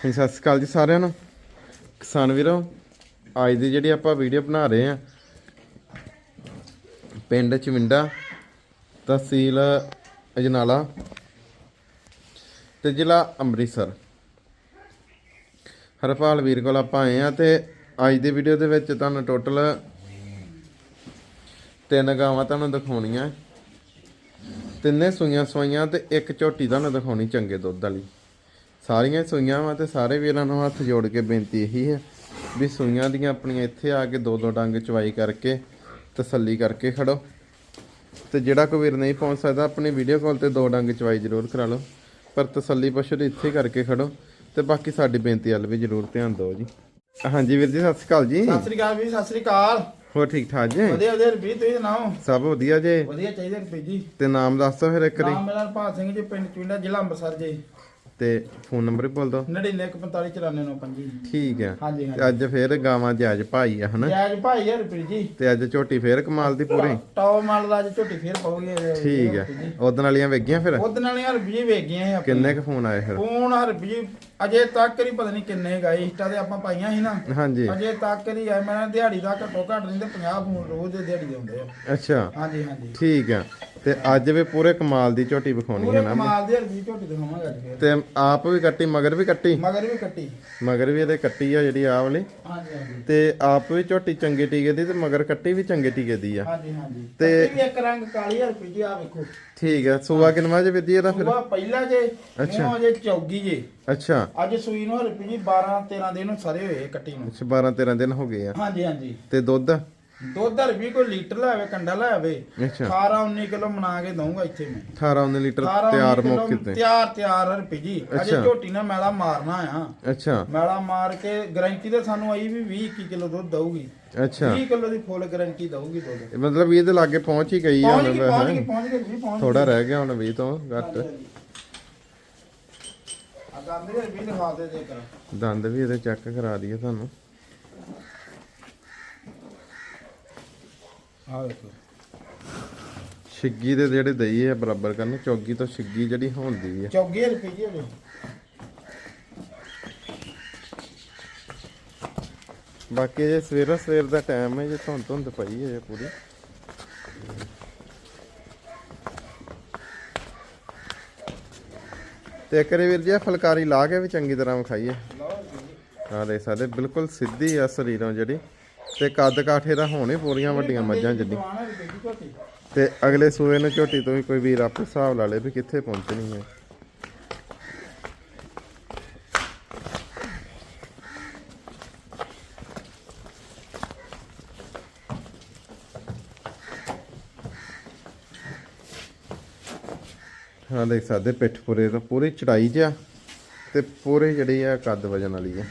ਹਾਂਜੀ, ਸਤਿ ਸ਼੍ਰੀ ਅਕਾਲ ਜੀ ਸਾਰਿਆਂ ਨੂੰ। ਕਿਸਾਨ ਵੀਰੋ ਅੱਜ ਦੀ ਜਿਹੜੀ ਆਪਾਂ ਵੀਡੀਓ ਬਣਾ ਰਹੇ ਆ ਪਿੰਡ ਚਵਿੰਡਾ ਤਹਿਸੀਲ ਅਜਨਾਲਾ ਤੇ ਜ਼ਿਲ੍ਹਾ ਅੰਮ੍ਰਿਤਸਰ। ਹਰਪਾਲ ਵੀਰ ਕੋਲ ਆਪਾਂ ਆਏ ਆ ਤੇ ਅੱਜ ਦੀ ਵੀਡੀਓ ਦੇ ਵਿੱਚ ਤੁਹਾਨੂੰ ਟੋਟਲ ਤਿੰਨ ਗਾਵਾਂ ਤੁਹਾਨੂੰ ਦਿਖਾਉਣੀਆਂ। ਤਿੰਨੇ ਸੂਈਆਂ ਸਵਾਈਆਂ ਤੇ ਇੱਕ ਝੋਟੀ ਤੁਹਾਨੂੰ ਦਿਖਾਉਣੀ ਚੰਗੇ ਦੁੱਧ ਵਾਲੀ। ਸਾਰੀਆਂ ਸੂਈਆਂ ਵਾ ਤੇ ਸਾਰੇ ਵੀਰਾਂ ਨੂੰ ਹੱਥ ਜੋੜ ਕੇ ਬੇਨਤੀ ਇਹੀ ਹੈ ਵੀ ਸੂਈਆਂ ਦੀਆਂ ਆਪਣੀਆਂ ਇੱਥੇ ਆ ਕੇ ਦੋ ਦੋ ਡੰਗ ਚਵਾਈ ਕਰਕੇ ਤਸੱਲੀ ਕਰਕੇ ਖੜੋ। ਤੇ ਜਿਹੜਾ ਕੋਈ ਵੀਰ ਨਹੀਂ ਪਹੁੰਚ ਸਕਦਾ ਆਪਣੀ ਵੀਡੀਓ ਕਾਲ ਤੇ ਦੋ ਡੰਗ ਚਵਾਈ ਜ਼ਰੂਰ ਕਰਾ ਲਓ। ਪਰ ਤਸੱਲੀ ਪਸ਼ੂ ਦੀ ਇੱਥੇ ਕਰਕੇ ਖੜੋ ਤੇ ਬਾਕੀ ਸਾਡੀ ਬੇਨਤੀ ਵੱਲ ਵੀ ਜ਼ਰੂਰ ਧਿਆਨ ਦਿਓ ਜੀ। ਹਾਂਜੀ ਵੀਰ ਜੀ ਸਤਿ ਸ਼੍ਰੀ ਅਕਾਲ ਜੀ। ਸਤਿ ਸ੍ਰੀ ਅਕਾਲ ਵੀ ਸਤਿ ਸ੍ਰੀ ਅਕਾਲ। ਹੋਰ ਠੀਕ ਠਾਕ ਜੀ? ਵਧੀਆ ਵਧੀਆ ਰੁਪਏ ਤੁਸੀਂ ਸੁਣਾਓ? ਸਭ ਵਧੀਆ ਜੇ। ਵਧੀਆ ਚਾਹੀਦੇ ਰੁਪਏ ਜੀ। ਤੇ ਨਾਮ ਦੱਸ ਫਿਰ ਇੱਕ ਵਾਰੀ। ਨਾਮ ਮੇਰਾ ਹਰਪਾਲ ਸਿੰਘ ਜੀ ਪਿੰਡ ਚੁੰਡਾ ਜ਼ਿਲ੍ਹਾ ਅੰਮ੍ਰਿਤਸਰ ਜੀ। ਤੇ ਫੋਨ ਨੰਬਰ ਵੀ ਬੋਲ ਦਿਓ 9945949925 ਠੀਕ ਹੈ ਹਾਂਜੀ ਤੇ ਹਾਂਜੀ ਅੱਜ ਫੇਰ ਗਾਵਾਂ ਜਾਜ ਭਾਈ ਆ ਹਨਾ? ਜੈਜ ਭਾਈ ਯਾਰ ਰੁਪਏ ਜੀ। ਤੇ ਅੱਜ ਝੋਟੀ ਫੇਰ ਕਮਾਲ ਦੀ ਪੂਰੀ। ਟੌਪ ਮਾਲ ਦਾ ਅੱਜ ਝੋਟੀ ਫੇਰ ਪਾਉਗੀ। ਠੀਕ ਹੈ ਉਦੋਂ ਵਾਲੀਆਂ ਵੇਗੀਆਂ ਫਿਰ? ਉਹਦੇ ਨਾਲ ਯਾਰ ਰੁਪਏ ਵੇਖ ਗਏ ਆ। ਕਿੰਨੇ ਕ ਫੋਨ ਆਏ ਫਿਰ? ਫੋਨ ਹਰ ਰੁਪਏ ਅਜੇ ਤੱਕ ਹੀ ਪਤਾ ਨਹੀਂ ਕਿੰਨੇ ਗਏ ਇੰਸਟਾ ਤੇ ਆਪਾਂ ਪਾਈਆਂ ਸੀ ਨਾ। ਹਾਂਜੀ। ਅਜੇ ਤੱਕ ਹੀ ਆ ਮੈਂ ਦਿਹਾੜੀ ਦਾ ਘੱਟੋ ਘੱਟ ਨਹੀਂ ਤੇ 50 ਫੋਨ ਰੋਜ਼ ਦੇ ਦਿਹਾੜੀ ਦੇ ਹੁੰਦੇ ਆ। ਅੱਛਾ। ਹਾਂਜੀ ਹਾਂਜੀ। ਠੀਕ ਹੈ ਤੇ ਅੱਜ ਵੀ ਪੂਰੇ ਕਮਾਲ ਦੀ ਝੋਟੀ ਵਿਖਾਉਣੀ ਹੈ ਨਾ। ਕਮਾਲ ਦੇ ਰੁਪਏ ਝੋਟੀ ਦਿਖਾਵਾਂਗੇ ਅੱਜ ਫੇਰ। ਤੇ ਆਪ ਵੀ ਕੱਟੀ ਮਗਰ ਵੀ ਕੱਟੀ? ਮਗਰ ਵੀ ਕੱਟੀ। ਮਗਰ ਵੀ ਇਹਦੇ ਕੱਟੀ ਆ ਜਿਹੜੀ ਆਹ ਵਾਲੀ। ਹਾਂਜੀ ਹਾਂਜੀ। ਤੇ ਆਪ ਵੀ ਝੋਟੀ ਚੰਗੇ ਟੀਕੇ ਦੀ ਤੇ ਮਗਰ ਕੱਟੀ ਵੀ ਚੰਗੇ ਟੀਕੇ ਦੀ ਆ। ਹਾਂਜੀ ਹਾਂਜੀ। ਤੇ- ਵੀ ਇੱਕ ਰੰਗ ਕਾਲੀ ਹਰ ਪੀਜੀ ਆ ਵੇਖੋ। ਠੀਕ ਹੈ ਸੂਆ ਕਿਨਵਾ ਜੇ ਵਿਧੀ ਇਹਦਾ ਫਿਰ? ਸੂਆ ਪਹਿਲਾ ਜੇ ਅੱਛਾ। ਜੇ ਚੌਗੀ ਜੇ। ਅੱਛਾ। ਅੱਜ ਸੂਈ ਨੂੰ ਹਰ ਪੀਜੀ 12 13 ਦਿਨ ਸਾਰੇ ਹੋਏ ਕੱਟੀ ਨੂੰ। ਅੱਛਾ 12 13 ਦਿਨ ਹੋ ਗਏ ਆ। ਹਾਂਜੀ ਹਾਂਜੀ। ਤੇ ਦੁੱਧ? ਦੁੱਧ ਹਰ ਵੀ ਕੋਈ ਲੀਟਰ ਲਾਵੇ ਕੰਡਾ ਲਾਵੇ ਅੱਛਾ। 18 19 ਕਿਲੋ ਬਣਾ ਕੇ ਦਊਂਗਾ ਇੱਥੇ ਮੈਂ। 18 19 ਲੀਟਰ 18 ਤਿਆਰ 19 ਕਿਲੋ ਮੌਕੇ ਤੇ। ਤਿਆਰ ਤਿਆਰ ਹਰ ਪੀਜੀ ਅਜੇ। ਝੋਟੀ ਨਾਲ ਮੈਲਾ ਮਾਰਨਾ ਆ। ਅੱਛਾ। ਮੈਲਾ ਮਾਰ ਕੇ ਗਾਰੰਟੀ ਤੇ ਸਾਨੂੰ ਆਈ ਵੀ 20 21 ਕਿਲੋ ਦੁੱਧ ਦਊਗੀ। ਅੱਛਾ। 20 ਕਿਲੋ ਦੀ ਫੁੱਲ ਗਾਰੰਟੀ ਦਊਗੀ ਦੁੱਧ। ਮਤਲਬ ਇਹਦੇ ਲਾਗੇ ਪਹੁੰਚ ਹੀ ਗਈ ਆ ਪਹੁੰਚ ਹੁਣ ਗਈ ਪਹੁੰਚ ਗਈ ਪਹੁੰਚ ਗਈ ਪਹੁੰਚ ਥੋੜਾ ਰਹਿ ਗਿਆ ਹੁਣ 20 ਤੋਂ ਘੱਟ। ਆ ਗੰਦ ਵੀ ਵੀ ਦਿਖਾ ਦੇ ਦੇ ਕਰ ਦੰਦ ਵੀ ਇਹਦੇ ਚੈੱਕ ਕਰਾ ਦਈਏ ਤੁਹਾਨੂੰ। ਆ ਛਿੱਗੀ ਦੇ ਜਿਹੜੇ ਦਈ ਆ ਬਰਾਬਰ ਕਰਨ ਚੌਗੀ ਤੋਂ ਛਿੱਗੀ ਜਿਹੜੀ ਹੁੰਦੀ ਆ। ਚੌਗੀ ਜੀ ਉਹਦੇ ਬਾਕੀ ਜੇ ਸਵੇਰਾ ਸਵੇਰ ਦਾ ਟਾਈਮ ਹੈ ਜੇ ਧੁੰਦ ਧੁੰਦ ਪਈ ਹੈ ਜੇ ਪੂਰੀ। ਤੇ ਕਰੇ ਵੀਰ ਜੀ ਆਹ ਫੁਲਕਾਰੀ ਲਾ ਕੇ ਵੀ ਚੰਗੀ ਤਰ੍ਹਾਂ ਵਿਖਾਈਏ। ਆ ਦੇਖ ਸਕਦੇ ਬਿਲਕੁਲ ਸਿੱਧੀ ਆ ਸਰੀਰੋਂ ਜਿਹੜੀ। ਤੇ ਕੱਦ ਕਾਠੇ ਦਾ ਹੋਣੇ ਪੂਰੀਆਂ ਵੱਡੀਆਂ ਮੱਝਾਂ ਜਿੰਨੀ ਤੇ ਅਗਲੇ ਸੂਏ ਨੂੰ ਝੋਟੀ ਤੋਂ ਵੀ ਕੋਈ ਵੀਰ ਆਪੇ ਹਿਸਾਬ ਲਾ ਲੇ ਵੀ ਕਿੱਥੇ ਪਹੁੰਚਣੀ ਹੈ। ਹਾਂ ਦੇਖ ਸਕਦੇ, ਪਿੱਠ ਪੂਰੇ ਤੋਂ ਪੂਰੀ ਚੜਾਈ 'ਚ ਤੇ ਪੂਰੇ ਜਿਹੜੀ ਆ ਕੱਦ ਵਜਨ ਵਾਲੀ ਆ।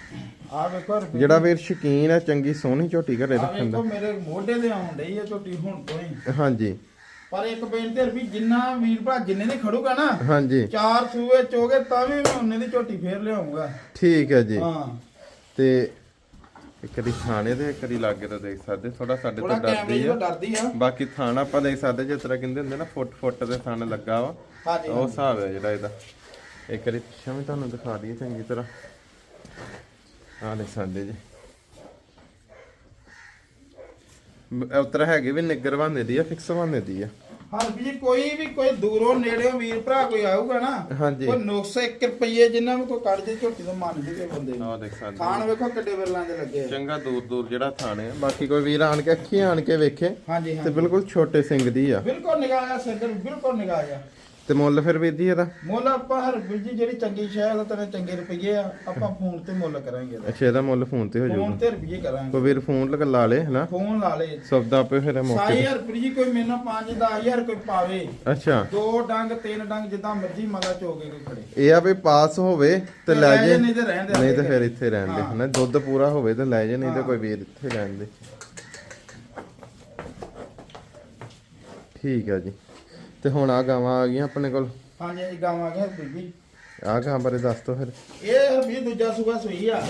ਆ ਵੇਖੋ ਰੁਪਏ ਜਿਹੜਾ ਵੀਰ ਸ਼ਕੀਨ ਆ ਚੰਗੀ ਸੋਹਣੀ ਝੋਟੀ ਘਰੇ ਆ ਰੱਖਣ ਦਾ। ਵੇਖੋ ਮੇਰੇ ਮੋਢੇ ਤੇ ਆਉਣ ਡਈ ਆ ਝੋਟੀ ਹੁਣ ਤੋਂ ਹੀ। ਹਾਂਜੀ। ਪਰ ਇੱਕ ਬੇਨਤੀ ਰੁਪਏ ਜਿੰਨਾ ਵੀਰ ਭਰਾ ਜਿੰਨੇ ਦੀ ਖੜੂਗਾ ਨਾ ਹਾਂਜੀ। ਚਾਰ ਸੂਏ ਚੋਗੇ ਤਾਂ ਵੀ ਮੈਂ ਉਹਨੇ ਦੀ ਝੋਟੀ ਫੇਰ ਲਿਆਉਂਗਾ। ਠੀਕ ਹੈ ਜੀ। ਹਾਂ। ਤੇ ਇੱਕ ਦੀ ਥਾਣੇ ਦੇ ਇੱਕ ਦੀ ਲਾਗੇ ਤੋਂ ਦੇਖ ਸਕਦੇ ਥੋੜਾ ਸਾਡੇ ਥੋੜਾ ਤੋਂ ਕੈਮਰੇ ਡਰਦੀ ਜਿਹੜਾ ਆ। ਡਰਦੀ ਆ। ਬਾਕੀ ਥਾਣਾ ਆਪਾਂ ਦੇਖ ਸਕਦੇ ਜਿਸ ਤਰ੍ਹਾਂ ਕਹਿੰਦੇ ਹੁੰਦੇ ਨਾ ਫੁੱਟ ਫੁੱਟ ਦੇ ਥਾਣ ਲੱਗਾ ਵਾ। ਹਾਂਜੀ ਉਹ ਹਿਸਾਬ ਹੈ ਜਿਹੜਾ ਇਹਦਾ। ਇੱਕ ਵਾਰੀ ਪਿੱਛੇ ਵੀ ਤੁਹਾਨੂੰ ਦਿਖਾ ਦਈਏ ਚੰਗੀ ਤਰ੍ਹਾਂ। ਆਹ ਦੇਖ ਸਕਦੇ ਜੀ। ਉਤਰ ਹੈਗੇ ਵੀ ਨਿੱਗਰ ਬੰਦੇ ਦੀ ਆ ਫਿਕਸ ਬੰਦੇ ਦੀ ਆ। ਹਾਂ ਵੀ ਕੋਈ ਵੀ ਕੋਈ ਦੂਰੋਂ ਨੇੜਿਓਂ ਵੀਰ ਭਰਾ ਕੋਈ ਆਊਗਾ ਨਾ ਹਾਂਜੀ। ਕੋਈ ਨੁਕਸ 1 ਰੁਪਏ ਜਿੰਨਾ ਵੀ ਕੋਈ ਕੱਢ ਦੇ ਝੋਟੀ ਤੋਂ ਮੰਨ ਜੂਗੇ ਬੰਦੇ ਨੂੰ। ਆਹ ਦੇਖ ਸਕਦੇ ਖਾਣ ਵੇਖੋ ਕਿੱਡੇ ਵਿਰਲਾਂ ਦੇ ਲੱਗੇ ਆ। ਚੰਗਾ ਦੂਰ ਦੂਰ ਜਿਹੜਾ ਥਾਣੇ ਆ। ਬਾਕੀ ਕੋਈ ਵੀਰ ਆਣ ਕੇ ਅੱਖੀ ਆਣ ਕੇ ਵੇਖੇ ਹਾਂਜੀ ਤੇ ਬਿਲਕੁਲ ਛੋਟੇ ਸਿੰਘ ਦੀ ਆ। ਬਿਲਕੁਲ ਨਿਗਾਹ ਆ ਸਿੰਗਰ ਬਿਲਕੁਲ ਨਿਗਾਹ ਆ। ਤੇ ਮੁੱਲ ਫਿਰ ਵੀਰ ਜੀ ਇਹਦਾ? ਮੁੱਲ ਆਪਾਂ ਹਰ ਵੀਰ ਜੀ ਜਿਹੜੀ ਚੰਗੀ ਸ਼ੈ ਦਾ ਤੇਰੇ ਚੰਗੇ ਰੁਪਏ ਆ ਆਪਾਂ ਫੋਨ ਤੇ ਮੁੱਲ ਕਰਾਂਗੇ ਇਹਦਾ। ਅੱਛਾ ਇਹਦਾ ਮੁੱਲ ਫੋਨ ਤੇ ਹੋ ਫੋਨ ਜਾਊਗਾ ਤੇ ਰੁਪਏ ਕਰਾਂਗੇ। ਕੋਈ ਵੀਰ ਫੋਨ ਲਗਾ ਲਾ ਲੇ ਹਨਾ? ਫੋਨ ਲਾ ਲੇ। ਸਬਦਾ ਆਪੇ ਫਿਰ ਮੌਕੇ ਤੇ। ਹਰ ਵੀਰ ਜੀ ਕੋਈ ਮੈਨੂੰ 5 10000 ਕੋਈ ਪਾਵੇ। ਅੱਛਾ। ਦੋ ਡੰਗ ਤਿੰਨ ਡੰਗ ਜਿੱਦਾਂ ਮਰਜ਼ੀ ਮਗਾ ਚੋਗੇ ਕੋਈ ਖੜੇ। ਇਹ ਆ ਵੀ ਪਾਸ ਹੋਵੇ ਤੇ ਲੈ ਜੇ। ਨਹੀਂ ਤੇ ਰਹਿਣ ਦੇ ਨਹੀਂ ਤੇ ਫਿਰ ਇੱਥੇ ਰਹਿਣ ਦੇ। ਹਨਾ? ਦੁੱਧ ਪੂਰਾ ਹੋਵੇ ਤੇ ਲੈ ਜੇ ਨਹੀਂ ਤੇ। ਕੋਈ ਵੀਰ ਇੱਥੇ ਰਹਿਣ ਦੇ। ਠੀਕ ਆ ਜੀ। ਤੇ ਹੁਣ ਆ ਗਾਵਾਂ ਆ ਗਈਆਂ ਆਪਣੇ ਕੋਲ। ਹਾਂਜੀ ਜੀ ਗਾਵਾਂ ਗਿਆ ਬੀਬੀ। ਆ ਗਾਂ ਬਾਰੇ ਦੱਸ ਦੋ ਫਿਰ। ਇਹ ਵੀ ਦੂਜਾ ਸੂਆ ਸੂਈ ਆ।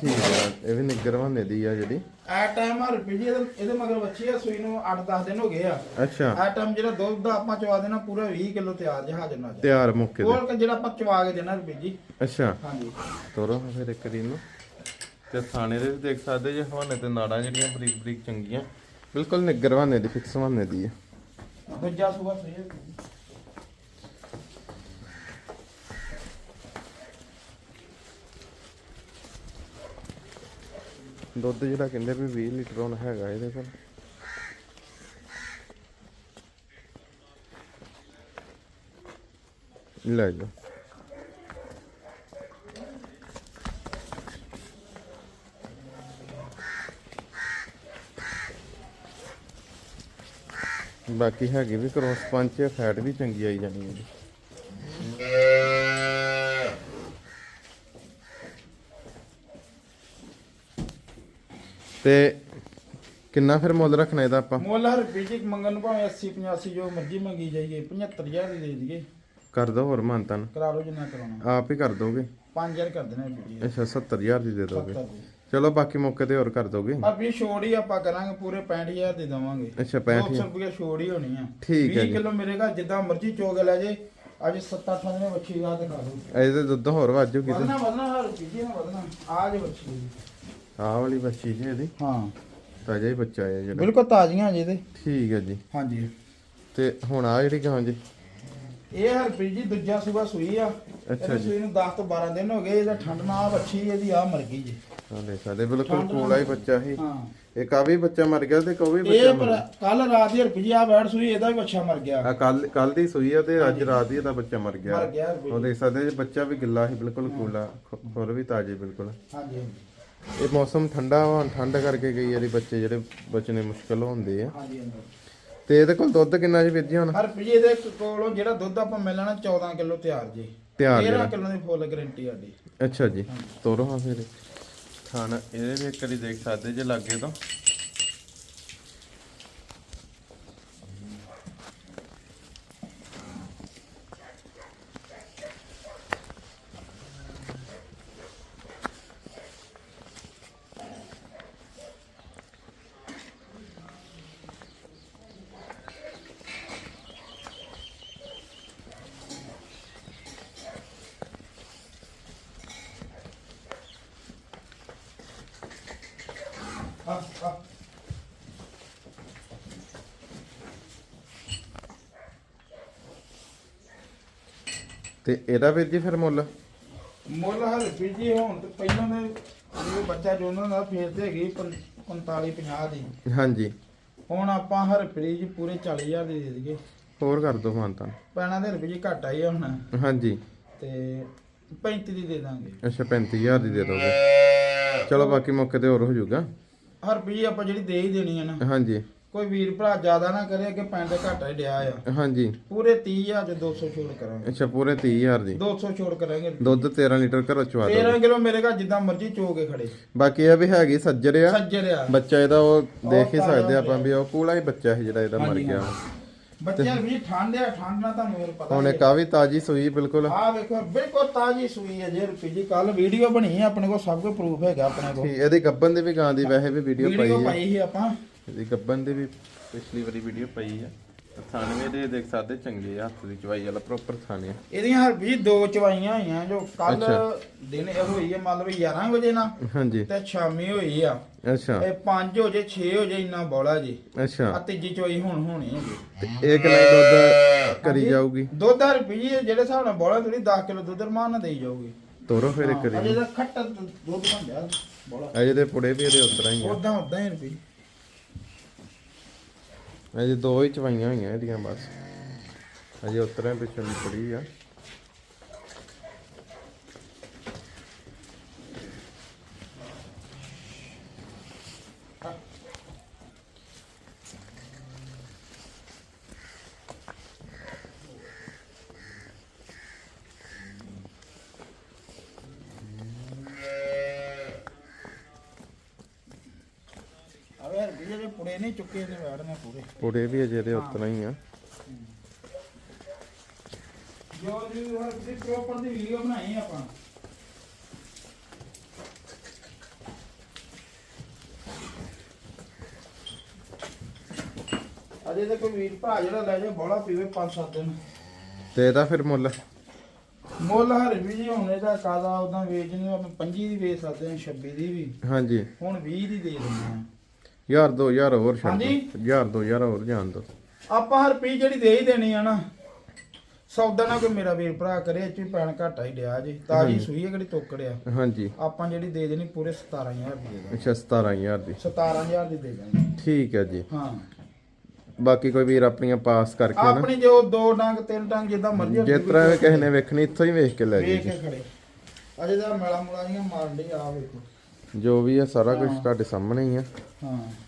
ਠੀਕ ਆ ਇਹ ਵੀ ਨਿੱਗਰ ਬਹਾਨੇ ਦੀ ਆ ਜਿਹੜੀ। ਐ ਟਾਈਮ ਹਰ ਰੁਪਏ ਜੀ ਇਹਦੇ ਇਹਦੇ ਮਗਰ ਬੱਚੀ ਆ ਸੂਈ ਨੂੰ 8-10 ਦਿਨ ਹੋ ਗਏ ਆ। ਅੱਛਾ। ਐ ਟਾਈਮ ਜਿਹੜਾ ਦੁੱਧ ਦਾ ਆਪਾਂ ਚਵਾ ਦੇਣਾ ਪੂਰਾ 20 ਕਿਲੋ ਤਿਆਰ ਜਿਹਾ ਹਾਜ਼ਰ ਨਾਲ ਤਿਆਰ ਮੁੱਕੇ ਦੇ ਹੋਰ ਜਿਹੜਾ ਆਪਾਂ ਚਵਾ ਕੇ ਦੇਣਾ ਰੁਪਏ ਜੀ। ਅੱਛਾ। ਹਾਂਜੀ। ਤੋਰੋ ਫਿਰ ਇੱਕ ਰੀ ਨੂੰ। ਤੇ ਥਾਣੇ ਦੇ ਵੀ ਦੇਖ ਸਕਦੇ ਜੇ ਹਵਾਨੇ ਤੇ ਨਾੜਾਂ ਜਿਹੜੀਆਂ ਬਰੀਕ ਬਰੀਕ ਚੰਗੀਆਂ। ਬਿਲਕੁਲ ਨਿੱਗਰ ਹਵਾਨੇ ਦੀ ਫਿਕਸ ਹਵਾਨੇ ਦੀ ਆ। ਦੂਜਾ ਸੂਆ ਸਹੀ ਦੁੱਧ ਜਿਹੜਾ ਕਹਿੰਦੇ ਵੀ 20 ਲੀਟਰ ਹੁਣ ਹੈਗਾ ਇਹਦੇ ਕੋਲ। ਲੈ ਜਾ ਬਾਕੀ ਹੈਗੇ ਵੀ ਕ੍ਰੋਸ ਪੰਚ ਫੈਟ ਵੀ ਚੰਗੀ ਆਈ ਜਾਣੀ ਹੈ ਜੀ। ਤੇ ਕਿੰਨਾ ਫਿਰ ਮੁੱਲ ਰੱਖਣਾ ਇਹਦਾ ਆਪਾਂ? ਮੁੱਲ ਹਰ ਜੀ ਮੰਗਣ ਨੂੰ ਭਾਵੇਂ 80 85 ਜੋ ਮਰਜ਼ੀ ਮੰਗੀ ਜਾਈਏ 75000 ਦੀ ਦੇ ਦਈਏ। ਕਰ ਦੋ ਹੋਰ ਮਾਨਤਨ। ਕਰਾ ਲਓ ਜਿੰਨਾ ਕਰਾਉਣਾ। ਆਪ ਹੀ ਕਰ ਦੋਗੇ? 5000 ਕਰ ਦੇਣਾ ਰੁਪਏ ਜੀ ਅੱਛਾ 70000 ਦੀ ਦੇ ਦੋਗੇ। 70 ਦੀ। ਚਲੋ ਬਾਕੀ ਮੌਕੇ ਤੇ ਹੋਰ ਕਰ ਦੋਗੇ? ਆ ਵੀ ਛੋੜ ਹੀ ਆਪਾਂ ਕਰਾਂਗੇ ਪੂਰੇ 65000 ਦੇ ਦੇਵਾਂਗੇ। ਅੱਛਾ 65 200 ਰੁਪਏ ਛੋੜ ਹੀ ਹੋਣੀ ਆ। ਠੀਕ ਹੈ 20 ਜੀ। ਕਿਲੋ ਮਿਲੇਗਾ ਜਿੱਦਾਂ ਮਰਜ਼ੀ ਚੋਗ ਲੈ ਜੇ ਅੱਜ 7-8 ਦਿਨੇ ਵੱਛੀ ਗਾ ਦਿਖਾ ਦਿਓ ਇਹਦੇ ਦੁੱਧ ਹੋਰ ਵਾਜੂ ਕਿਤੇ ਵਧਣਾ ਵਧਣਾ ਹਰ ਚੀਜ਼ੇ ਨਾ ਵਧਣਾ। ਆ ਜੇ ਵੱਛੀ ਦੀ। ਆਹ ਵਾਲੀ ਬੱਚੀ ਜੀ ਇਹਦੀ। ਹਾਂ। ਤਾਜ਼ਾ ਹੀ ਬੱਚਾ ਹੈ ਜਿਹੜਾ। ਬਿਲਕੁਲ ਤਾਜ਼ੀਆਂ ਜੀ ਇਹਦੇ। ਠੀਕ ਹੈ ਜੀ। ਹਾਂਜੀ। ਤੇ ਹੁਣ ਆ ਜਿਹੜੀ ਗਾਂ ਜੀ। ਇਹ ਹਰਪ੍ਰੀਤ ਜੀ ਦੂਜਾ ਸੂਬਾ ਸੂਈ ਆ। ਅੱਛਾ ਜੀ। ਸੂਈ ਨੂੰ 10 ਤੋਂ 12 ਦਿਨ ਹੋ ਗਏ ਇਹਦਾ ਠੰਡ ਨਾਲ ਵੱਛੀ ਇਹਦੀ ਆ ਮਰ ਗਈ ਜੀ। ਆ ਦੇਖ ਸਕਦੇ ਬਿਲਕੁਲ ਕੋਲਾ ਹੀ ਬੱਚਾ ਸੀ। ਹਾਂ। ਇੱਕ ਆ ਵੀ ਬੱਚਾ ਮਰ ਗਿਆ ਤੇ ਕੋ ਵੀ ਬੱਚਾ ਇਹ ਮਰ ਪਰ ਗਿਆ। ਕੱਲ ਰਾਤ ਦੀ ਹਰਪ੍ਰੀਤ ਜੀ ਆ ਬੈਠ ਸੂਈ ਇਹਦਾ ਵੀ ਬੱਚਾ ਮਰ ਗਿਆ। ਆ ਕੱਲ ਕੱਲ ਦੀ ਸੂਈ ਆ ਤੇ ਅੱਜ ਰਾਤ ਹੀ ਇਹਦਾ ਬੱਚਾ ਮਰ ਗਿਆ। ਮਰ ਗਿਆ ਹਰਪ੍ਰੀਤ। ਉਹ ਦੇਖ ਸਕਦੇ ਜੀ, ਬੱਚਾ ਵੀ ਗਿੱਲਾ ਸੀ ਬਿਲਕੁਲ ਕੋਲਾ ਖੁਰ ਵੀ ਤਾਜ਼ੇ ਬਿਲਕੁਲ। ਹਾਂਜੀ ਇਹ ਮੌਸਮ ਠੰਡਾ ਵਾ ਠੰਡ ਕਰਕੇ ਕਈ ਵਾਰੀ ਬੱਚੇ ਜਿਹੜੇ ਬਚਨੇ ਮੁਸ਼ਕਲ ਹੁੰਦੇ ਆ। ਹਾਂਜੀ ਹਾਂਜੀ। ਤੇ ਇਹਦੇ ਕੋਲ ਦੁੱਧ ਕਿੰਨਾ ਜੀ ਵੀਰ ਜੀ ਹੁਣ? ਹਰਪ੍ਰੀਤ ਜੀ ਇਹਦੇ ਕੋਲੋਂ ਜਿਹੜਾ ਦੁੱਧ ਆਪਾਂ ਮਿਲਣਾ 14 ਕਿਲੋ ਤਿਆਰ ਜੀ। ਤਿਆਰ 13 ਜਿਹੜਾ। ਕਿਲੋ ਦੀ ਫੁੱਲ ਗਾਰੰਟੀ ਸਾਡੀ। ਅੱਛਾ ਜੀ ਤੋਰੋ ਹਾਂ ਫਿਰ। ਖਾਣਾ ਇਹਦੇ ਵੀ ਇੱਕ ਵਾਰੀ ਦੇਖ ਸਕਦੇ ਜੇ ਲੱਗੇ ਤਾਂ ਆ ਆ ਤੇ ਇਹਦਾ ਵੀਰ ਜੀ ਫਿਰ ਮੁੱਲ? ਮੁੱਲ ਹਰਪ੍ਰੀਤ ਜੀ ਹੁਣ ਤੇ ਪਹਿਲਾਂ ਦੇ ਇਹ ਬੱਚਾ ਜੋ ਉਹਨਾਂ ਦਾ ਫੇਰ ਤੇ ਹੈਗੀ 45 50 ਦੀ। ਹਾਂਜੀ। ਹੁਣ ਆਪਾਂ ਹਰਪ੍ਰੀਤ ਜੀ ਪੂਰੇ 40000 ਦੀ ਦੇ ਦਈਏ। ਹੋਰ ਕਰ ਦੋ ਮਾਨਤਾ। ਪੈਣਾ ਦੇ ਰੁਪਏ ਘੱਟ ਆਈ ਆ ਹੁਣ। ਹਾਂਜੀ। ਤੇ 35 ਦੀ ਦੇ ਦਾਂਗੇ। ਅੱਛਾ 35000 ਦੀ ਦੇ ਦੋਗੇ। ਚਲੋ ਬਾਕੀ ਮੌਕੇ ਤੇ ਹੋਰ ਹੋ ਜਾਊਗਾ। ਹਰਪ੍ਰੀਤ ਜੀ ਆਪਾਂ ਜਿਹੜੀ ਦੇ ਹੀ ਦੇਣੀ ਆ ਨਾ। ਹਾਂਜੀ। ਕੋਈ ਵੀਰ ਭਰਾ ਜ਼ਿਆਦਾ ਨਾ ਕਰੇ ਪੈਣ ਦੇ ਘਾਟਾ ਹੀ ਡਿਆ ਆ। ਹਾਂਜੀ। ਪੂਰੇ 30000 ਚ 200 ਛੋੜ ਕਰਾਂਗੇ। ਅੱਛਾ ਪੂਰੇ 30000 ਦੀ। 200 ਛੋੜ ਕਰਾਂਗੇ। ਦੁੱਧ 13 ਲੀਟਰ ਘਰੋਂ ਚਵਾ ਦੋ 13 ਕਿਲੋ ਮੇਰੇ ਘਰ ਜਿੱਦਾਂ ਮਰਜ਼ੀ ਚੋ ਕੇ ਖੜੇ। ਬਾਕੀ ਇਹ ਵੀ ਹੈਗੀ ਸੱਜਰ ਆ। ਸੱਜਰ ਆ। ਬੱਚਾ ਇਹਦਾ ਉਹ ਦੇਖ ਹੀ ਸਕਦੇ ਆਪਾਂ ਵੀ ਉਹ ਕੂਲਾ ਹੀ ਬੱਚਾ ਸੀ ਜਿਹੜਾ ਇਹਦਾ ਮਰ ਗਿਆ। ਬੱਚਿਆਂ ਵੀ ਠੰਡ ਆ ਠੰਡ ਨਾਲ ਤੁਹਾਨੂੰ ਹੋਰ ਪਤਾ ਹੁਣ ਹੀ ਇੱਕ ਆ। ਵੀ ਤਾਜੀ ਸੂਈ ਬਿਲਕੁਲ। ਆ ਵੇਖੋ ਬਿਲਕੁਲ ਤਾਜੀ ਸੂਈ ਹੈ ਜੇ ਰੁਪਏ ਜੀ ਕੱਲ ਵੀਡੀਓ ਬਣੀ ਹੈ ਆਪਣੇ ਕੋਲ ਸਭ ਕੁਝ ਪ੍ਰੂਫ ਹੈਗਾ ਆਪਣੇ ਕੋਲ। ਇਹਦੀ ਗੱਬਨ ਦੀ ਵੀ ਗਾਂ ਦੀ ਵੈਸੇ ਵੀ ਵੀਡੀਓ ਪਾਈ ਵੀਡੀਓ ਹੈ ਪਾਈ ਸੀ ਆਪਾਂ। ਇਹਦੀ ਗੱਬਨ ਦੀ ਵੀ ਪਿਛਲੀ ਵਾਰੀ ਵੀਡੀਓ ਪਈ ਹੈ ਥਾਨਵੇਂ ਦੇ ਦੇਖ ਸਕਦੇ ਚੰਗੇ ਆ, ਹੱਥ ਦੀ ਚਵਾਈ ਵਾਲਾ ਪ੍ਰੋਪਰ ਥਾਣੇ ਆ। ਇਹਦੀਆਂ ਹਰ ਵੀ ਦੋ ਚਵਾਈਆਂ ਹੋਈਆਂ ਜੋ ਕੱਲ। ਦਿਨ ਇਹ ਹੋਈ ਹੈ ਮੰਨ ਲਓ ਵੀ 11 ਵਜੇ ਨਾ ਹਾਂਜੀ। ਤੇ ਸ਼ਾਮੀ ਹੋਈ ਆ। ਅੱਛਾ। ਇਹ 5 ਹੋ ਜੇ 6 ਹੋ ਜੇ ਇੰਨਾ ਬੋਲਾ ਜੀ। ਅੱਛਾ। ਆ ਤੀਜੀ ਚਵਾਈ ਹੁਣ ਹੋਣੀ ਹੈ ਜੀ। ਤੇ ਇਹ ਕਿੰਨਾ ਦੁੱਧ ਕਰੀ ਜਾਊਗੀ? ਦੁੱਧ ਹਰ ਵੀ ਜਿਹੜੇ ਹਿਸਾਬ ਨਾਲ ਬੋਲਾ ਥੋੜੀ 10 ਕਿਲੋ ਦੁੱਧ ਰਮਾਨ ਨਾਲ ਦੇਈ ਜਾਊਗੀ। ਤੋਰੋ ਫਿਰ ਇੱਕ ਅਜੇ ਕਰੀ ਦਾ ਖੱਟਾ ਦੁੱਧ ਬਣ ਗਿਆ ਬੋਲਾ। ਅਜੇ ਦੇ ਪੁੜੇ ਵੀ ਇਹਦੇ ਉਤਰਾਂ ਹੀ ਆ। ਉਦਾਂ ਉਦਾਂ ਹੀ ਰੁਪਏ ਅਜੇ ਦੋ ਹੀ ਚਵਾਈਆਂ ਹੋਈਆਂ ਇਹਦੀਆਂ ਬਸ ਅਜੇ ਉਤਰਾਂ ਪਿੱਛੋਂ ਦੀ ਪੁੜੀ ਆ ਅਵੇ ਹਰ ਵੀ ਜਿਹੜੇ ਪੁੜੇ ਵੀ ਅਜੇ ਦੇ ਉਤਨਾ ਹੀ ਆ। ਜੋ ਜੀ ਹੁਣ ਕਿਸੇ ਪ੍ਰੋਪਰ ਦੀ ਵੀਡੀਓ ਬਣਾਈ ਆਪਾਂ। ਅਜੇ ਤਾਂ ਕੋਈ ਵੀਰ ਭਾ ਜਿਹੜਾ ਲੈ ਜਾ ਬੋਲਾ ਪੀਵੇ 5-7 ਦਿਨ। ਤੇ ਇਹਦਾ ਫਿਰ ਮੁੱਲ? ਮੁੱਲ ਹਰ ਵੀ ਜੀ ਹੁਣ ਇਹਦਾ ਕਾਦਾ ਉਦਾਂ ਵੇਚਣੇ ਆਪਾਂ 25 ਦੀ ਵੇਚ ਸਕਦੇ ਹਾਂ ਦੀ ਵੀ। ਹਾਂਜੀ। ਹੁਣ 20 ਦੀ ਦੇ ਯਾਰ 2000 ਹੋਰ ਛੱਡ ਹਾਂਜੀ। ਦੋ। ਯਾਰ 2000 ਹੋਰ ਜਾਣ ਦੋ। ਆਪਾਂ ਹਰ ਪੀ ਜਿਹੜੀ ਦੇ ਹੀ ਦੇਣੀ ਆ ਨਾ ਸੌਦਾ ਨਾ ਕੋਈ ਮੇਰਾ ਵੀਰ ਭਰਾ ਕਰੇ ਇਹ ਚ ਵੀ ਪੈਣ ਘਾਟਾ ਹੀ ਡਿਆ ਜੀ। ਤਾਜੀ ਸੂਈ ਹੈ ਕਿਹੜੀ ਤੋਕੜਿਆ ਹਾਂਜੀ। ਆਪਾਂ ਜਿਹੜੀ ਦੇ ਦੇਣੀ ਪੂਰੇ 17000 ਰੁਪਏ ਦਾ। ਅੱਛਾ 17000 ਦੀ। 17000 ਦੀ ਦੇ ਦਾਂਗੇ ਠੀਕ ਹੈ ਜੀ। ਹਾਂ। ਬਾਕੀ ਕੋਈ ਵੀਰ ਆਪਣੀਆਂ ਪਾਸ ਕਰਕੇ ਨਾ। ਆਪਣੀ ਜੋ ਦੋ ਡੰਗ ਤਿੰਨ ਡੰਗ ਜਿੱਦਾਂ ਮਰਜ਼ੀ ਜਿਸ ਤਰ੍ਹਾਂ ਵੀ ਕਿਸੇ ਨੇ ਵੇਖਣੀ ਇੱਥੋਂ ਹੀ ਵੇਖ ਕੇ ਲੈ ਜੀ ਵੇਖ ਕੇ ਖੜੇ। ਅਜੇ ਦਾ ਮੇਲਾ ਮੁਲਾ ਮਾਰਨ ਡਈ ਆ ਵੇਖੋ। ਜੋ ਵੀ ਹੈ ਸਾਰਾ ਕੁਝ ਤੁਹਾਡੇ ਸਾਹਮਣੇ ਹੀ ਆ। ਹਾਂ।